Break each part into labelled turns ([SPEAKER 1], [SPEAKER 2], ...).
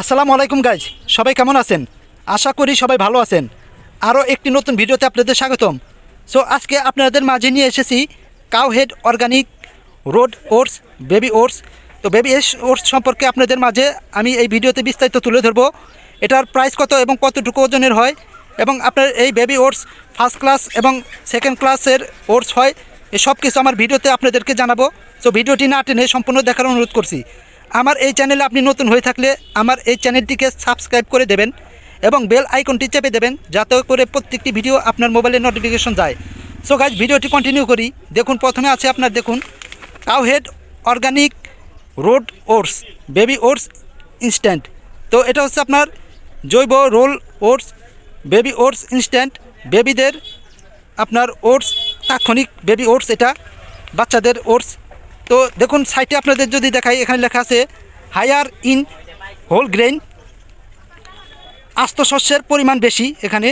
[SPEAKER 1] আসসালামু আলাইকুম গাইজ সবাই কেমন আছেন? আশা করি সবাই ভালো আছেন। আরও একটি নতুন ভিডিওতে আপনাদের স্বাগতম। সো আজকে আপনাদের মাঝে নিয়ে এসেছি cow head organic rolled oats baby oats তো বেবি এস ওটস সম্পর্কে আপনাদের মাঝে আমি এই ভিডিওতে বিস্তারিত তুলে ধরবো। এটার প্রাইস কত এবং কতটুকু ওজনের হয়? এবং আপনার এই বেবি ওটস ফার্স্ট ক্লাস এবং সেকেন্ড ক্লাসের ওটস হয় এই সব কিছু আমার ভিডিওতে আপনাদেরকে জানাব। সো ভিডিওটি না টেনে সম্পূর্ণ দেখার অনুরোধ করছি। আমার এই চ্যানেলে আপনি নতুন হয়ে থাকলে আমার এই চ্যানেলটিকে সাবস্ক্রাইব করে দেবেন এবং বেল আইকনটি চেপে দেবেন যাতে করে প্রত্যেকটি ভিডিও আপনার মোবাইলে নোটিফিকেশন যায়। সো গাইজ ভিডিওটি কন্টিনিউ করি। দেখুন, প্রথমে আছে আপনার দেখুন cow head organic rolled oats baby oats instant তো এটা হচ্ছে আপনার জৈব roll oats baby oats instant বেবিদের আপনার ওটস তাৎক্ষণিক বেবি ওটস এটা বাচ্চাদের ওটস তো দেখুন সাইটে আপনাদের যদি দেখাই, এখানে লেখা আছে হায়ার ইন হোল গ্রেন আস্ত শস্যের পরিমাণ বেশি এখানে।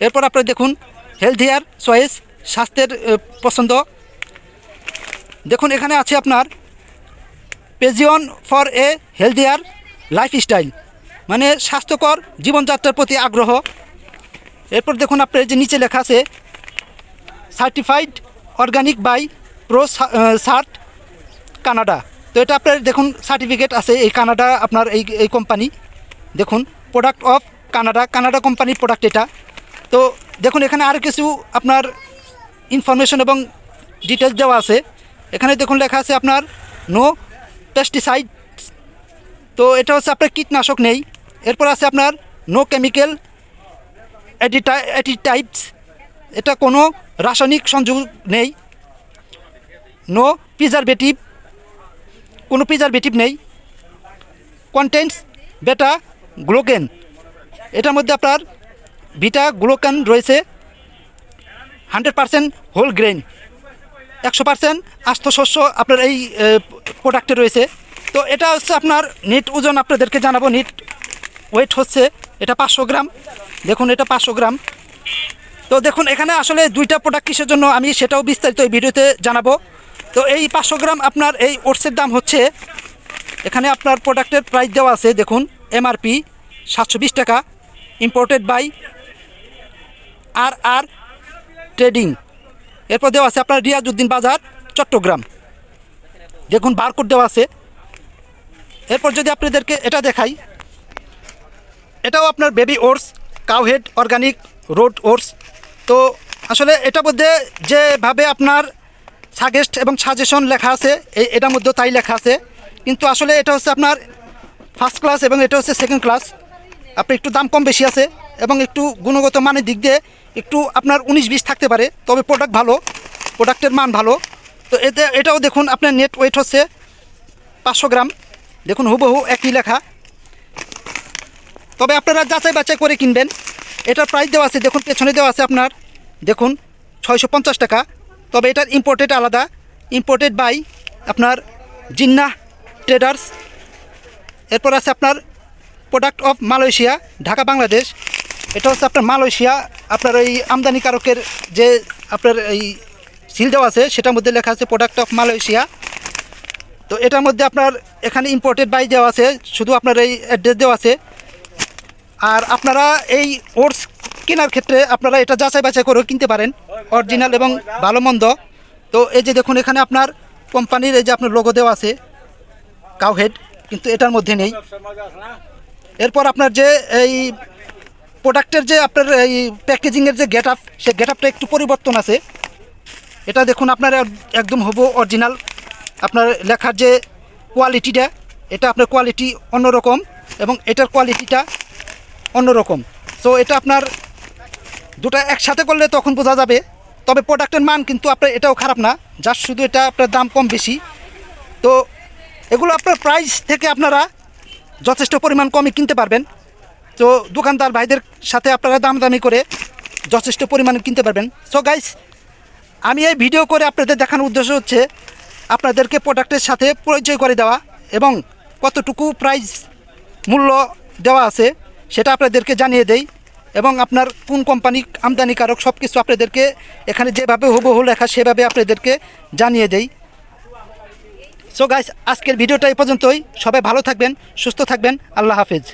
[SPEAKER 1] এরপর আপনারা দেখুন হেলথিয়ার চয়েস স্বাস্থ্যের পছন্দ। দেখুন, এখানে আছে আপনার পেজিয়ন ফর এ হেলথিয়ার লাইফস্টাইল মানে স্বাস্থ্যকর জীবনযাত্রার প্রতি আগ্রহ। এরপর দেখুন, আপনার যে নিচে লেখা আছে certified organic by pro cert Canada তো এটা আপনার দেখুন সার্টিফিকেট আছে, এই কানাডা আপনার এই এই কোম্পানি দেখুন প্রোডাক্ট অফ কানাডা কানাডা কোম্পানির প্রোডাক্ট এটা। তো দেখুন, এখানে আর কিছু আপনার ইনফরমেশন এবং ডিটেলস দেওয়া আছে। এখানে দেখুন, লেখা আছে আপনার নো পেস্টিসাইড তো এটা হচ্ছে আপনার কীটনাশক নেই। এরপর আছে আপনার নো কেমিক্যাল অ্যাডিটা অ্যাডিটাইপস এটা কোনো রাসায়নিক সংযোগ নেই। নো প্রিজারভেটিভ কোনো প্রিজারভেটিভ নেই। কন্টেন্টস বেটা গ্লোকেন এটার মধ্যে আপনার ভিটা গ্লোকেন রয়েছে। হান্ড্রেড পারসেন্ট হোল গ্রেন একশো পারসেন্ট আস্ত শস্য আপনার এই প্রোডাক্টে রয়েছে। তো এটা হচ্ছে আপনার নিট ওজন আপনাদেরকে জানাব। নিট ওয়েট হচ্ছে এটা পাঁচশো গ্রাম। দেখুন, এটা পাঁচশো গ্রাম। তো দেখুন, এখানে আসলে দুইটা প্রোডাক্ট কিসের জন্য আমি সেটাও বিস্তারিত এই ভিডিওতে জানাব। তো এই পাঁচশো গ্রাম আপনার এই ওটসের দাম হচ্ছে, এখানে আপনার প্রোডাক্টের প্রাইস দেওয়া আছে, দেখুন এমআরপি সাতশো বিশ টাকা imported by R R trading এরপর দেওয়া আছে আপনার রিয়াজউদ্দিন বাজার, চট্টগ্রাম। দেখুন বারকোড দেওয়া আছে। এরপর যদি আপনাদেরকে এটা দেখাই, এটাও আপনার baby oats cowhead organic rolled oats তো আসলে এটা মধ্যে যেভাবে আপনার সাজেস্ট এবং সাজেশন লেখা আছে এই এটার মধ্যেও তাই লেখা আছে। কিন্তু আসলে এটা হচ্ছে আপনার ফার্স্ট ক্লাস এবং এটা হচ্ছে সেকেন্ড ক্লাস আপনি একটু দাম কম বেশি আছে এবং একটু গুণগত মানের দিক দিয়ে একটু আপনার উনিশ বিশ থাকতে পারে, তবে প্রোডাক্ট ভালো প্রোডাক্টের মান ভালো। তো এতে এটাও দেখুন, আপনার নেট ওয়েট হচ্ছে পাঁচশো গ্রাম। দেখুন, হুবহু একই লেখা। তবে আপনারা যাচাই বাছাই করে কিনবেন। এটার প্রাইস দেওয়া আছে, দেখুন, পেছনে দেওয়া আছে আপনার, দেখুন, ছয়শো পঞ্চাশ টাকা। তবে এটার ইম্পোর্টেড আলাদা। ইম্পোর্টেড বাই আপনার জিন্না ট্রেডার্স এরপর আছে আপনার product of Malaysia Dhaka, Bangladesh. এটা হচ্ছে আপনার মালয়েশিয়া আপনার এই আমদানিকারকের যে আপনার এই সিল দেওয়া আছে, সেটার মধ্যে লেখা আছে প্রোডাক্ট অফ মালয়েশিয়া তো এটার মধ্যে আপনার এখানে ইম্পোর্টেড বাই দেওয়া আছে, শুধু আপনার এই অ্যাড্রেস দেওয়া আছে। আর আপনারা এই ওটস কেনার ক্ষেত্রে আপনারা এটা যাচাই বাছাই করেও কিনতে পারেন অরিজিনাল এবং ভালো মন্দ তো এই যে দেখুন, এখানে আপনার কোম্পানির এই যে আপনার লোগো দেওয়া আছে কাউহেড কিন্তু এটার মধ্যে নেই। এরপর আপনার যে এই প্রোডাক্টের যে আপনার এই প্যাকেজিংয়ের যে গেট আপ সেই গেট আপটা একটু পরিবর্তন আছে। এটা দেখুন, আপনার একদম হব অরিজিনাল আপনার লেখার যে কোয়ালিটিটা এটা আপনার কোয়ালিটি অন্যরকম এবং এটার কোয়ালিটিটা অন্যরকম। সো এটা আপনার দুটো একসাথে করলে তখন বোঝা যাবে। তবে প্রোডাক্টের মান কিন্তু আপনার এটাও খারাপ না যার শুধু এটা আপনার দাম কম বেশি। তো এগুলো আপনার প্রাইস থেকে আপনারা যথেষ্ট পরিমাণ কমে কিনতে পারবেন। তো দোকানদার ভাইদের সাথে আপনারা দামদামি করে যথেষ্ট পরিমাণে কিনতে পারবেন। সো গাইস আমি এই ভিডিও করে আপনাদের দেখানোর উদ্দেশ্য হচ্ছে আপনাদেরকে প্রোডাক্টের সাথে পরিচয় করে দেওয়া এবং কতটুকু প্রাইস মূল্য দেওয়া আছে সেটা আপনাদেরকে জানিয়ে দেই। এবং আপনার কোন কোম্পানি আমদানিকারক সব কিছু আপনাদেরকে এখানে যেভাবে হুবহু লেখা, সেভাবে আপনাদেরকে জানিয়ে দেই। সো গাইস আজকের ভিডিওটা এই পর্যন্তই। সবাই ভালো থাকবেন, সুস্থ থাকবেন। আল্লাহ হাফেজ।